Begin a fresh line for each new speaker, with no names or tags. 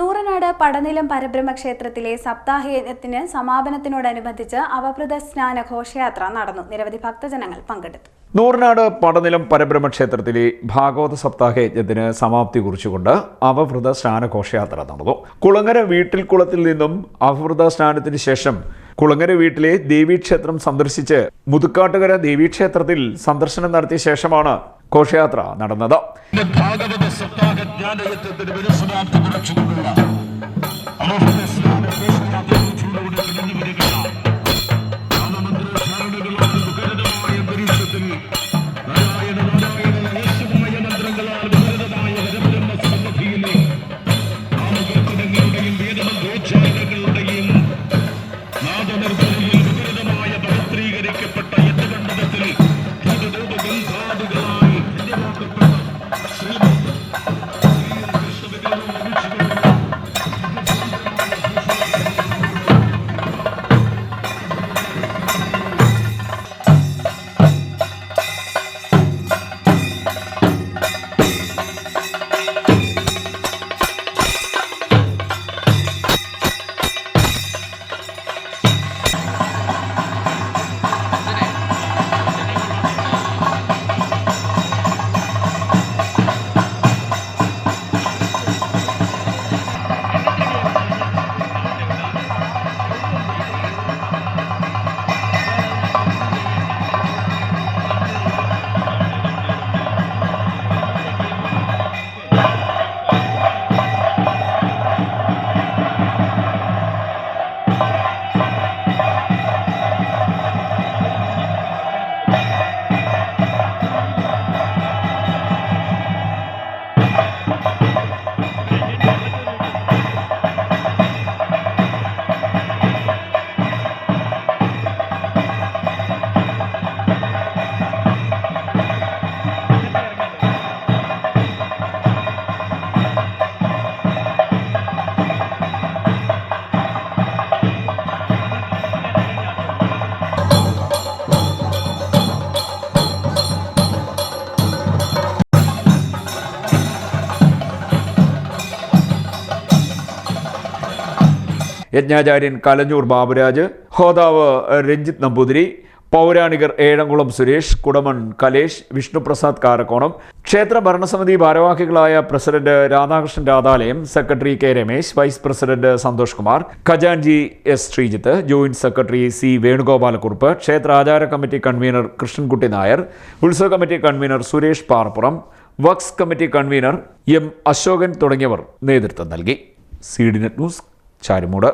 നൂറനാട് പടനിലം പരബ്രഹ്മ ക്ഷേത്രത്തിലെ സപ്താഹയജ്ഞത്തിന് സമാപനത്തിനോടനുബന്ധിച്ച് അവഭൃത സ്നാന ഘോഷയാത്ര നടന്നു. നിരവധി ഭക്തജനങ്ങൾ പങ്കെടുത്തു.
നൂറനാട് പടനിലം പരബ്രഹ്മ ക്ഷേത്രത്തിലെ ഭാഗവത സപ്താഹ യജ്ഞത്തിന് സമാപ്തി കുറിച്ചുകൊണ്ട് അവഭൃത സ്നാന ഘോഷയാത്ര നടന്നു. കുളങ്ങര വീട്ടിൽ കുളത്തിൽ നിന്നും അവഭൃത സ്നാനത്തിന് ശേഷം കുളങ്ങര വീട്ടിലെ ദേവീക്ഷേത്രം സന്ദർശിച്ച് മുതുക്കാട്ടുകര ദേവീക്ഷേത്രത്തിൽ സന്ദർശനം നടത്തിയ ശേഷമാണ് ഘോഷയാത്ര നടന്നത്.
ഭാഗവത സപ്താഹ ജ്ഞാനയജ്ഞത്തിന്
യജ്ഞാചാര്യൻ കലഞ്ഞൂർ ബാബുരാജ് ഹോതാവ് രഞ്ജിത്ത് നമ്പൂതിരി പൗരാണികർ ഏഴംകുളം സുരേഷ് കുടമൺ കലേഷ് വിഷ്ണുപ്രസാദ് കാരക്കോണം ക്ഷേത്ര ഭരണസമിതി ഭാരവാഹികളായ president Radhakrishnan Radhalayam secretary K Ramesh vice president Santhosh Kumar ഖജാൻജി S Sreejith joint secretary C Venugopalakkurup ക്ഷേത്ര ആചാര കമ്മിറ്റി കൺവീനർ കൃഷ്ണൻകുട്ടി നായർ ഉത്സവ committee convener Suresh Parappuram വക്സ് committee convener M Ashokan തുടങ്ങിയവർ നേതൃത്വം നൽകി. C D net news Charummood